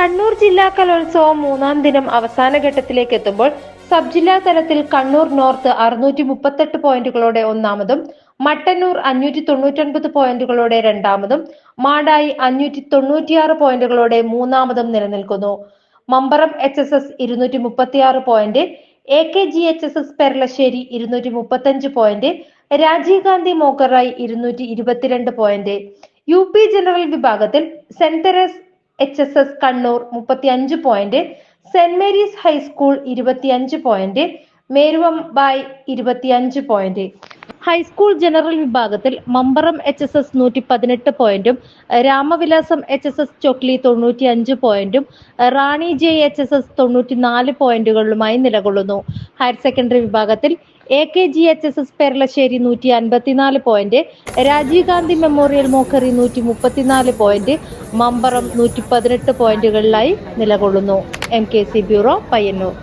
കണ്ണൂർ ജില്ലാ കലോത്സവം മൂന്നാം ദിനം അവസാന ഘട്ടത്തിലേക്ക് എത്തുമ്പോൾ സബ് ജില്ലാ തലത്തിൽ കണ്ണൂർ നോർത്ത് അറുന്നൂറ്റി മുപ്പത്തെട്ട് പോയിന്റുകളോടെ ഒന്നാമതും മട്ടന്നൂർ അഞ്ഞൂറ്റി തൊണ്ണൂറ്റൊൻപത് പോയിന്റുകളോടെ രണ്ടാമതും മാടായി അഞ്ഞൂറ്റി തൊണ്ണൂറ്റിയാറ് പോയിന്റുകളോടെ മൂന്നാമതും നിലനിൽക്കുന്നു. മമ്പറം എച്ച് എസ് എസ് ഇരുന്നൂറ്റി മുപ്പത്തിയാറ് point A K G H S S Peralassery ഇരുന്നൂറ്റി മുപ്പത്തഞ്ച് പോയിന്റ് രാജീവ് ഗാന്ധി മോക്കറായി ഇരുന്നൂറ്റി ഇരുപത്തിരണ്ട് പോയിന്റ്. യു പി ജനറൽ വിഭാഗത്തിൽ saint Theresa's H S S Kannur മുപ്പത്തി അഞ്ച് point saint Mary's high school ഇരുപത്തിയഞ്ച് പോയിന്റ് മേരുവമ്പായ് ഇരുപത്തിയഞ്ച് പോയിന്റ് ഹൈസ്കൂൾ ജനറൽ വിഭാഗത്തിൽ മമ്പറം എച്ച് എസ് എസ് നൂറ്റി പതിനെട്ട് പോയിന്റും Ramavilasam H S S Chokli തൊണ്ണൂറ്റി അഞ്ച് പോയിന്റും Rani J H S S തൊണ്ണൂറ്റി നാല് പോയിന്റുകളിലുമായി നിലകൊള്ളുന്നു. ഹയർ സെക്കൻഡറി വിഭാഗത്തിൽ A K G H S S Peralassery നൂറ്റി അൻപത്തിനാല് പോയിന്റ് രാജീവ് ഗാന്ധി മെമ്മോറിയൽ മോക്കറി നൂറ്റി മുപ്പത്തിനാല് പോയിന്റ് മമ്പറം നൂറ്റി പതിനെട്ട് പോയിന്റുകളിലായി നിലകൊള്ളുന്നു. M K C bureau Payyanur.